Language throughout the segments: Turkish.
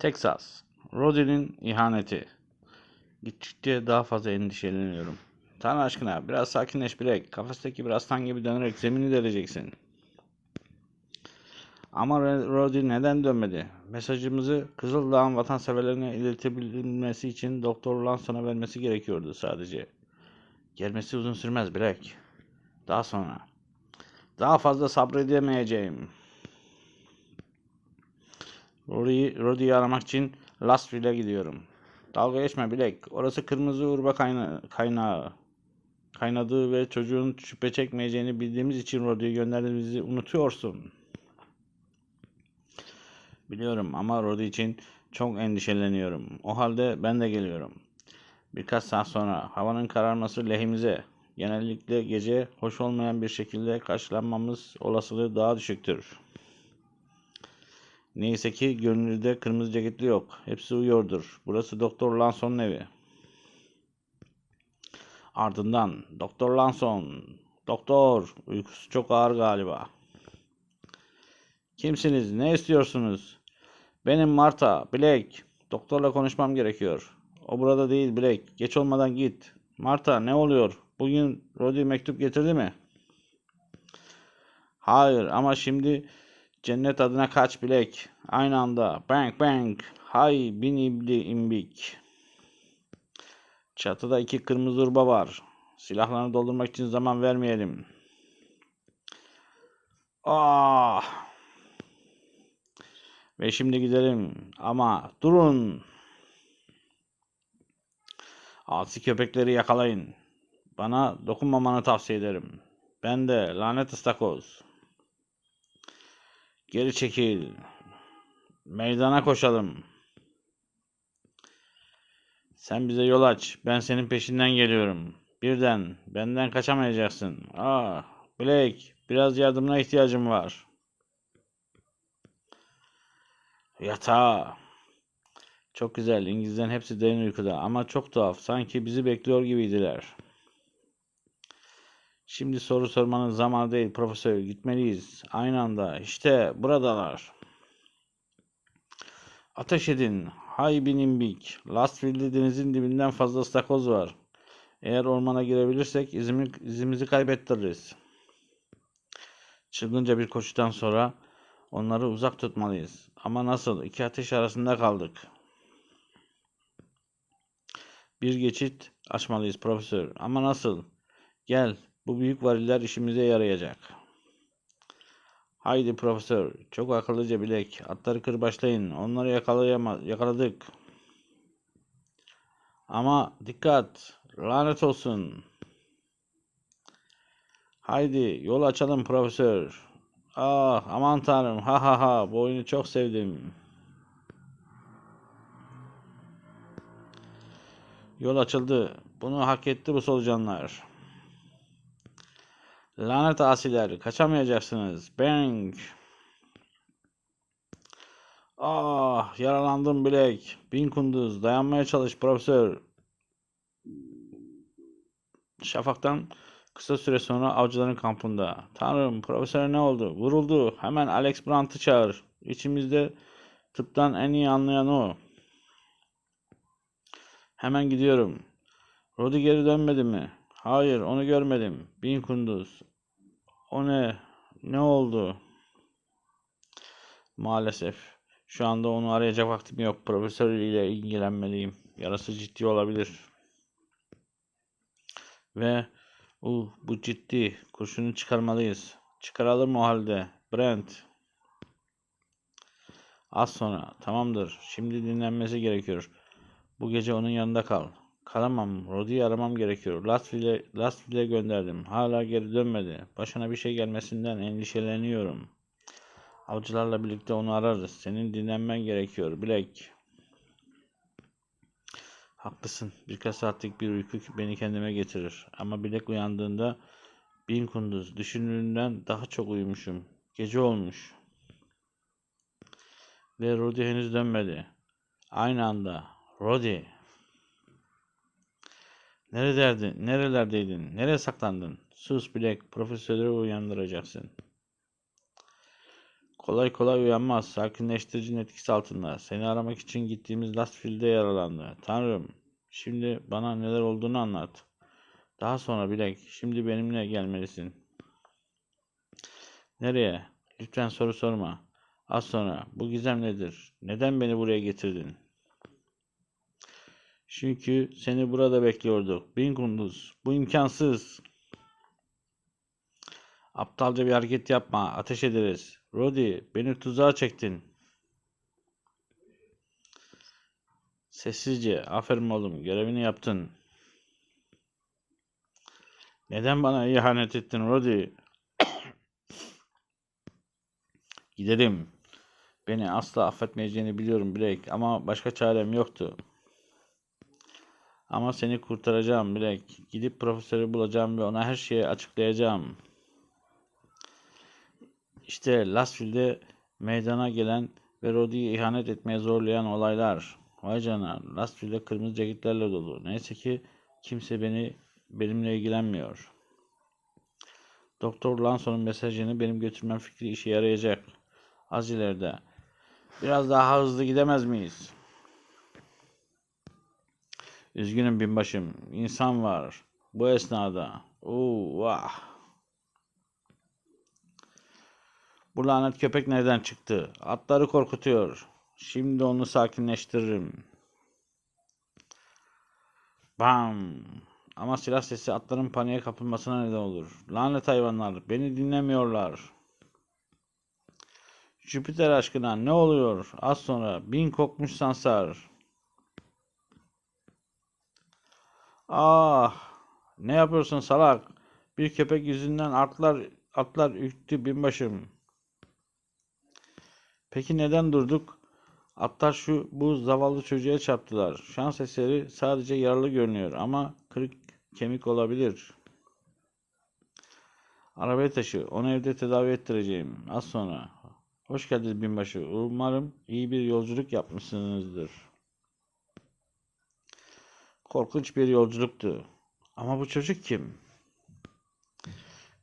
Texas. Roddy'nin ihaneti. Gittikçe daha fazla endişeleniyorum. Tanrı aşkına biraz sakinleş Bilek. Kafesteki bir aslan gibi dönerek zemini deleceksin. Ama Roddy neden dönmedi? Mesajımızı Kızıldağ'ın vatanseverlerine iletebilmesi için Doktor Lanson'a vermesi gerekiyordu sadece. Gelmesi uzun sürmez Bilek. Daha sonra. Daha fazla sabredemeyeceğim. Roddy'yi aramak için Lastville'e gidiyorum. Dalga geçme Bilek. Orası kırmızı urba kayna- kaynağı. Kaynadığı ve çocuğun şüphe çekmeyeceğini bildiğimiz için Roddy'yi gönderdiğimizi unutuyorsun. Biliyorum ama Roddy için çok endişeleniyorum. O halde ben de geliyorum. Birkaç saat sonra havanın kararması lehimize. Genellikle gece hoş olmayan bir şekilde karşılanmamız olasılığı daha düşüktür. Neyse ki görünürde kırmızı ceketli yok. Hepsi uyuyordur. Burası Doktor Lanson'un evi. Ardından Doktor Lanson. Doktor, uykusu çok ağır galiba. Kimsiniz? Ne istiyorsunuz? Benim Marta, Blake. Doktorla konuşmam gerekiyor. O burada değil Blake. Geç olmadan git. Marta, ne oluyor? Bugün Roddy mektup getirdi mi? Hayır ama şimdi cennet adına kaç Blake. Aynı anda. Bang bang. Hay bin ibli imbik. Çatıda iki kırmızı urba var. Silahlarını doldurmak için zaman vermeyelim. Ah! Ve şimdi gidelim. Ama durun. Asi köpekleri yakalayın. Bana dokunmamanı tavsiye ederim. Ben de lanet ıstakoz. Geri çekil. Meydana koşalım. Sen bize yol aç. Ben senin peşinden geliyorum. Birden benden kaçamayacaksın. Ah, Blake, biraz yardımına ihtiyacım var. Yatağa. Çok güzel. İngilizlerin hepsi derin uykuda ama çok tuhaf. Sanki bizi bekliyor gibiydiler. Şimdi soru sormanın zamanı değil profesör. Gitmeliyiz. Aynı anda. İşte buradalar. Ateş edin. Hay binimbik. Lastville'de denizin dibinden fazla ıstakoz var. Eğer ormana girebilirsek izimi, izimizi kaybettiririz. Çılgınca bir koşudan sonra onları uzak tutmalıyız. Ama nasıl? İki ateş arasında kaldık. Bir geçit açmalıyız profesör. Ama nasıl? Gel. Bu büyük variller işimize yarayacak. Haydi profesör. Çok akıllıca bilek. Atları kırbaçlayın. Onları yakalayama yakaladık. Ama dikkat. Lanet olsun. Haydi yol açalım profesör. Ah aman tanrım. Ha ha ha. Bu oyunu çok sevdim. Yol açıldı. Bunu hak etti bu solucanlar. Lanet asiler. Kaçamayacaksınız. Bang. Ah yaralandım bilek. Bin kunduz. Dayanmaya çalış profesör. Şafaktan kısa süre sonra avcıların kampında. Tanrım profesör ne oldu? Vuruldu. Hemen Alex Brandt'ı çağır. İçimizde tıptan en iyi anlayan o. Hemen gidiyorum. Rodi geri dönmedi mi? Hayır onu görmedim. Bin kunduz. O ne? Ne oldu? Maalesef. Şu anda onu arayacak vaktim yok. Profesör ile ilgilenmeliyim. Yarası ciddi olabilir. Ve uh, bu ciddi. Kurşunu çıkarmalıyız. Çıkaralım o halde. Brent. Az sonra. Tamamdır. Şimdi dinlenmesi gerekiyor. Bu gece onun yanında kal. Kalamam. Roddy'yi aramam gerekiyor. Lastville'e Lastville'e gönderdim. Hala geri dönmedi. Başına bir şey gelmesinden endişeleniyorum. Avcılarla birlikte onu ararız. Senin dinlenmen gerekiyor. Blake. Haklısın. Birkaç saatlik bir uyku beni kendime getirir. Ama Bilek uyandığında bin kunduz düşündüğünden daha çok uyumuşum. Gece olmuş. Ve Roddy henüz dönmedi. Aynı anda. Roddy. Nerelerdeydin? Nerelerdeydin? Nereye saklandın? Sus Black. Profesörü uyandıracaksın. Kolay kolay uyanmaz. Sakinleştiricinin etkisi altında. Seni aramak için gittiğimiz Lastfield'de yaralandı. Tanrım, şimdi bana neler olduğunu anlat. Daha sonra Bilek, şimdi benimle gelmelisin. Nereye? Lütfen soru sorma. Az sonra. Bu gizem nedir? Neden beni buraya getirdin? Çünkü seni burada bekliyorduk. Bin kunduz. Bu imkansız. Aptalca bir hareket yapma. Ateş ederiz. Rodi, beni tuzağa çektin. Sessizce. Aferin oğlum. Görevini yaptın. Neden bana ihanet ettin Rodi? Giderim. Beni asla affetmeyeceğini biliyorum Blake ama başka çarem yoktu. Ama seni kurtaracağım Blake. Gidip profesörü bulacağım ve ona her şeyi açıklayacağım. İşte Lasfield'de meydana gelen ve Rodi'yi ihanet etmeye zorlayan olaylar. Vay canına, Lasfield'de kırmızı ceketlerle dolu. Neyse ki kimse beni benimle ilgilenmiyor. Doktor Lanson'un mesajını benim götürmem fikri işe yarayacak. Az ileride. Biraz daha hızlı gidemez miyiz? Üzgünüm binbaşım. İnsan var. Bu esnada. Oo, vah. Bu lanet köpek nereden çıktı? Atları korkutuyor. Şimdi onu sakinleştiririm. Bam. Ama silah sesi atların paniğe kapılmasına neden olur. Lanet hayvanlar. Beni dinlemiyorlar. Jüpiter aşkına ne oluyor? Az sonra bin kokmuş sansar. Ah! Ne yapıyorsun salak? Bir köpek yüzünden atlar atlar ürktü binbaşım. Peki neden durduk? Atlar şu bu zavallı çocuğa çarptılar. Şans eseri sadece yaralı görünüyor ama kırık kemik olabilir. Arabaya taşı. Onu evde tedavi ettireceğim. Az sonra. Hoş geldiniz binbaşı. Umarım iyi bir yolculuk yapmışsınızdır. Korkunç bir yolculuktu. Ama bu çocuk kim?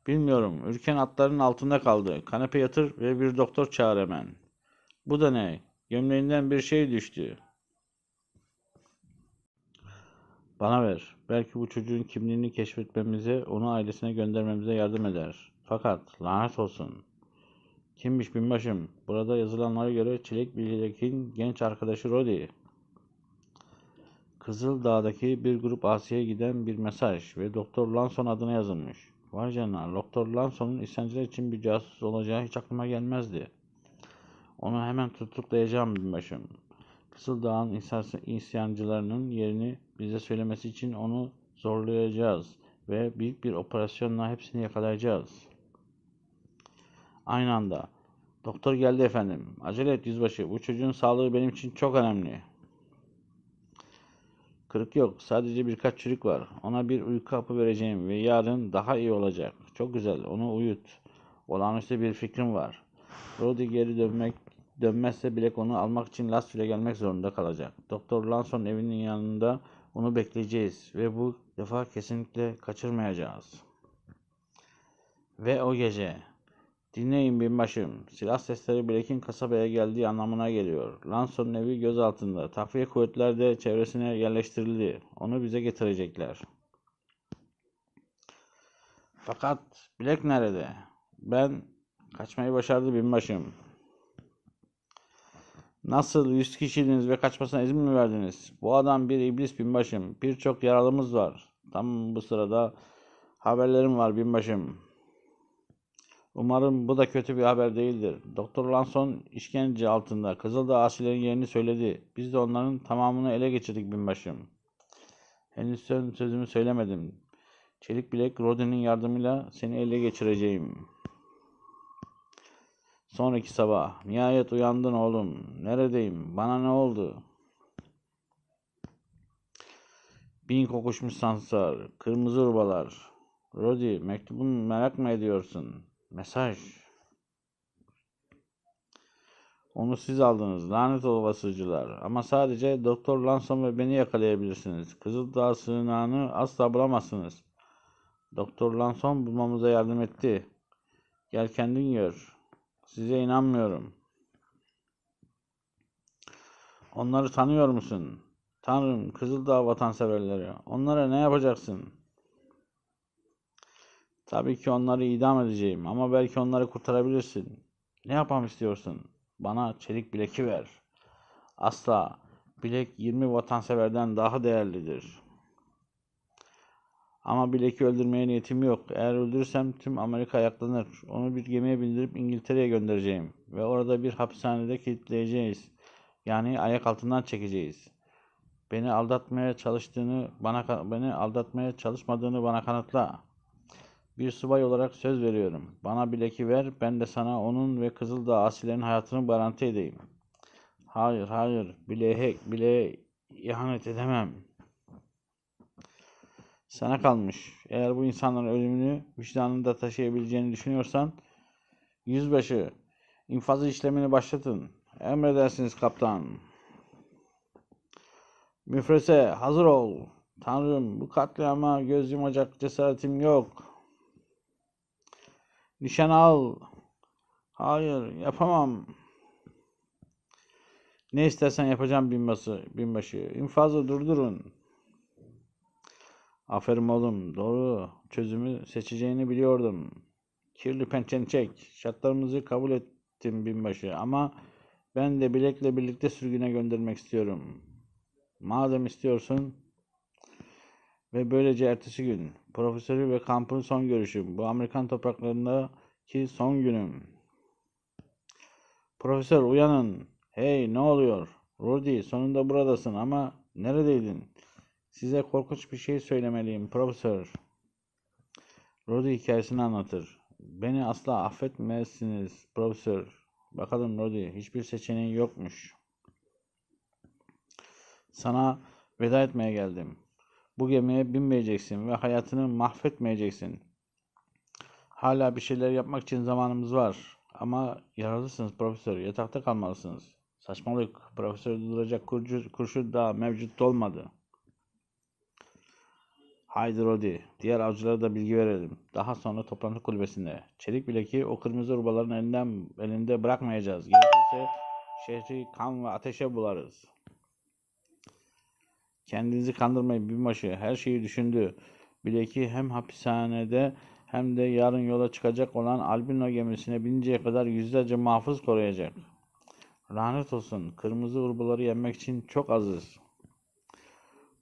Bilmiyorum. Ürken atların altında kaldı. Kanepe yatır ve bir doktor çağır hemen. Bu da ne? Gömleğinden bir şey düştü. Bana ver. Belki bu çocuğun kimliğini keşfetmemize, onu ailesine göndermemize yardım eder. Fakat lanet olsun. Kimmiş binbaşım? Burada yazılanlara göre Çilek Bilek'in genç arkadaşı Rodi. Kızıl Dağ'daki bir grup Asya'ya giden bir mesaj ve Doktor Lanson adına yazılmış. Vay canına, Doktor Lanson'un isyancılar için bir casus olacağı hiç aklıma gelmezdi. Onu hemen tutuklayacağım binbaşım. Kızıldağ'ın isyancılarının yerini bize söylemesi için onu zorlayacağız ve büyük bir operasyonla hepsini yakalayacağız. Aynı anda. Doktor geldi efendim. Acele et yüzbaşı. Bu çocuğun sağlığı benim için çok önemli. Kırık yok. Sadece birkaç çürük var. Ona bir uyku hapı vereceğim ve yarın daha iyi olacak. Çok güzel. Onu uyut. Olağanüstü bir fikrim var. Rodi geri dönmek dönmezse bile onu almak için Lasfield'e gelmek zorunda kalacak. Doktor Lanson evinin yanında onu bekleyeceğiz ve bu defa kesinlikle kaçırmayacağız. Ve o gece Dinleyin binbaşım. Silah sesleri Blake'in kasabaya geldiği anlamına geliyor. Lanson'un evi göz altında. Takviye kuvvetler de çevresine yerleştirildi. Onu bize getirecekler. Fakat Blake nerede? Ben kaçmayı başardı binbaşım. Nasıl yüz kişiydiniz ve kaçmasına izin mi verdiniz? Bu adam bir iblis binbaşım. Birçok yaralımız var. Tam bu sırada haberlerim var binbaşım. Umarım bu da kötü bir haber değildir. Doktor Lanson işkence altında. Kızıldağ asilerin yerini söyledi. Biz de onların tamamını ele geçirdik binbaşım. Henüz sözümü söylemedim. Çelik bilek Rodin'in yardımıyla seni ele geçireceğim. Sonraki sabah. Nihayet uyandın oğlum. Neredeyim? Bana ne oldu? Bin kokuşmuş sansar. Kırmızı urbalar. Rodi mektubunu merak mı ediyorsun? Mesaj. Onu siz aldınız. Lanet olasıcılar. Ama sadece Doktor Lanson ve beni yakalayabilirsiniz. Kızıldağ sığınağını asla bulamazsınız. Doktor Lanson bulmamıza yardım etti. Gel kendin gör. Size inanmıyorum. Onları tanıyor musun? Tanrım, Kızıldağ vatanseverleri. Onlara ne yapacaksın? Tabii ki onları idam edeceğim ama belki onları kurtarabilirsin. Ne yapmam istiyorsun? Bana çelik bileki ver. Asla. Bilek 20 vatanseverden daha değerlidir. Ama Bilek'i öldürmeye niyetim yok. Eğer öldürürsem tüm Amerika ayaklanır. Onu bir gemiye bindirip İngiltere'ye göndereceğim. Ve orada bir hapishanede kilitleyeceğiz. Yani ayak altından çekeceğiz. Beni aldatmaya çalıştığını bana beni aldatmaya çalışmadığını bana kanıtla. Bir subay olarak söz veriyorum. Bana bileki ver, ben de sana onun ve Kızıldağ asilerin hayatını garanti edeyim. Hayır, hayır, bileğe, bileğe ihanet edemem. Sana kalmış. Eğer bu insanların ölümünü vicdanında taşıyabileceğini düşünüyorsan, yüzbaşı, infazı işlemini başlatın. Emredersiniz kaptan. Müfrese, hazır ol. Tanrım, bu katliama göz yumacak cesaretim yok. Nişan al. Hayır, yapamam. Ne istersen yapacağım binbaşı. binbaşı. İnfazı durdurun. Aferin oğlum, doğru. Çözümü seçeceğini biliyordum. Kirli pençeni çek. Şartlarımızı kabul ettim binbaşı ama ben de bilekle birlikte sürgüne göndermek istiyorum. Madem istiyorsun ve böylece ertesi gün profesörü ve kampın son görüşü. Bu Amerikan topraklarındaki son günüm. Profesör uyanın. Hey ne oluyor? Rudy sonunda buradasın ama neredeydin? Size korkunç bir şey söylemeliyim profesör. Rudy hikayesini anlatır. Beni asla affetmezsiniz profesör. Bakalım Rudy hiçbir seçeneğin yokmuş. Sana veda etmeye geldim. Bu gemiye binmeyeceksin ve hayatını mahvetmeyeceksin. Hala bir şeyler yapmak için zamanımız var. Ama yaralısınız profesör. Yatakta kalmalısınız. Saçmalık. Profesör duracak kurşun daha mevcut olmadı. Haydi Rodi. Diğer avcılara da bilgi verelim. Daha sonra toplantı kulübesinde. Çelik bileki o kırmızı rubaların elinden elinde bırakmayacağız. Gerekirse şehri kan ve ateşe bularız. Kendinizi kandırmayın binbaşı. Her şeyi düşündü. Bileki hem hapishanede hem de yarın yola çıkacak olan Albino gemisine bininceye kadar yüzlerce muhafız koruyacak. Lanet olsun. Kırmızı urbaları yenmek için çok azız.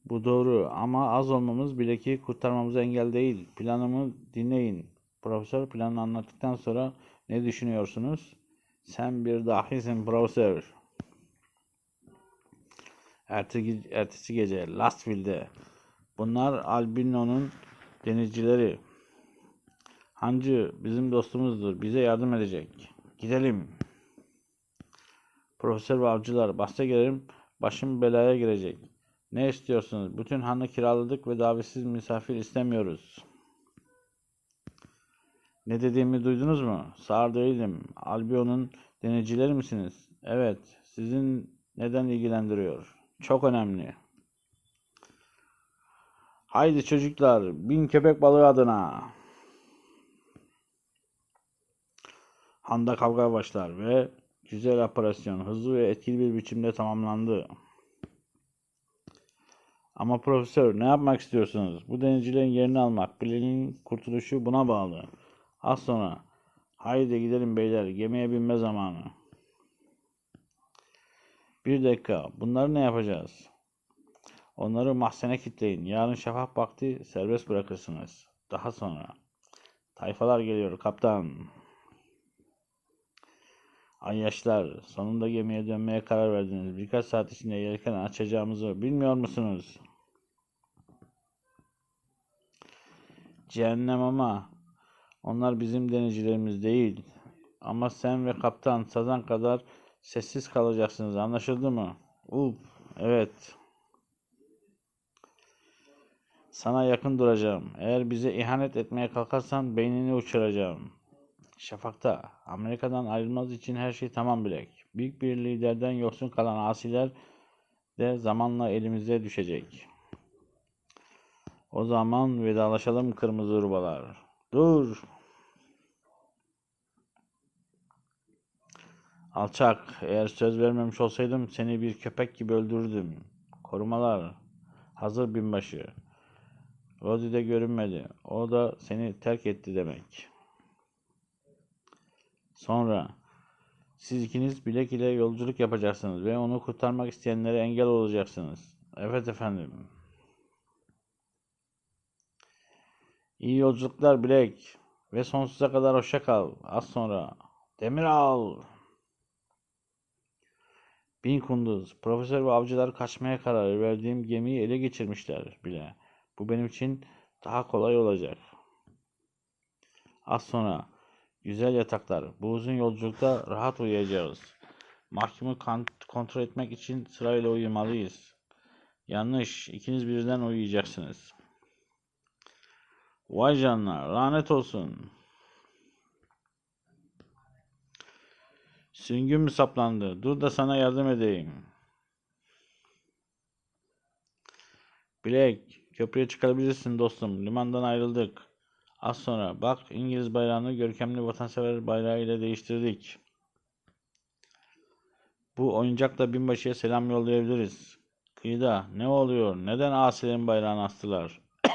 Bu doğru ama az olmamız bileki kurtarmamıza engel değil. Planımı dinleyin. Profesör planını anlattıktan sonra ne düşünüyorsunuz? Sen bir dahisin profesör. Ertesi, ertesi gece Lastville'de. Bunlar Albino'nun denizcileri. Hancı bizim dostumuzdur. Bize yardım edecek. Gidelim. Profesör ve avcılar bahse gelirim. Başım belaya girecek. Ne istiyorsunuz? Bütün hanı kiraladık ve davetsiz misafir istemiyoruz. Ne dediğimi duydunuz mu? Sağır. Albion'un denizcileri misiniz? Evet. Sizin neden ilgilendiriyor? Çok önemli. Haydi çocuklar, bin köpek balığı adına. Handa kavga başlar ve güzel operasyon hızlı ve etkili bir biçimde tamamlandı. Ama profesör ne yapmak istiyorsunuz? Bu denizcilerin yerini almak. Bilenin kurtuluşu buna bağlı. Az sonra. Haydi gidelim beyler. Gemiye binme zamanı. Bir dakika. Bunları ne yapacağız? Onları mahzene kitleyin. Yarın şafak vakti serbest bırakırsınız. Daha sonra. Tayfalar geliyor kaptan. Ay yaşlar, sonunda gemiye dönmeye karar verdiniz. Birkaç saat içinde yelken açacağımızı bilmiyor musunuz? Cehennem ama onlar bizim denizcilerimiz değil. Ama sen ve kaptan sazan kadar sessiz kalacaksınız. Anlaşıldı mı? Up, evet. Sana yakın duracağım. Eğer bize ihanet etmeye kalkarsan beynini uçuracağım. Şafak'ta Amerika'dan ayrılmaz için her şey tamam bilek. Büyük bir liderden yoksun kalan asiler de zamanla elimize düşecek. O zaman vedalaşalım kırmızı rubalar. Dur. Alçak, eğer söz vermemiş olsaydım seni bir köpek gibi öldürürdüm. Korumalar, hazır binbaşı. Rodi de görünmedi. O da seni terk etti demek. Sonra, siz ikiniz bilek ile yolculuk yapacaksınız ve onu kurtarmak isteyenlere engel olacaksınız. Evet efendim. İyi yolculuklar Bilek ve sonsuza kadar hoşça kal. Az sonra. Demiral. Bin kunduz. Profesör ve avcılar kaçmaya karar verdiğim gemiyi ele geçirmişler bile. Bu benim için daha kolay olacak. Az sonra. Güzel yataklar. Bu uzun yolculukta rahat uyuyacağız. Mahkumu kontrol etmek için sırayla uyumalıyız. Yanlış. İkiniz birden uyuyacaksınız. Vay canına, lanet olsun. Süngün mü saplandı? Dur da sana yardım edeyim. Bilek, köprüye çıkabilirsin dostum. Limandan ayrıldık. Az sonra bak İngiliz bayrağını görkemli vatansever bayrağı ile değiştirdik. Bu oyuncakla binbaşıya selam yollayabiliriz. Kıyıda ne oluyor? Neden asilerin bayrağını astılar?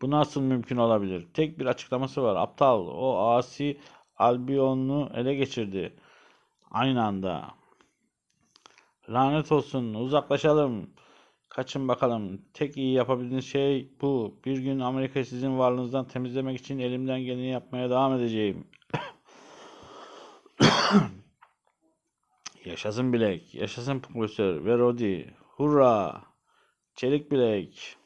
Bu nasıl mümkün olabilir? Tek bir açıklaması var. Aptal. O asi Albion'u ele geçirdi. Aynı anda. Lanet olsun. Uzaklaşalım. Kaçın bakalım. Tek iyi yapabildiğiniz şey bu. Bir gün Amerika'yı sizin varlığınızdan temizlemek için elimden geleni yapmaya devam edeceğim. Yaşasın bilek. Yaşasın profesör ve Rodi. Hurra. Çelik bilek.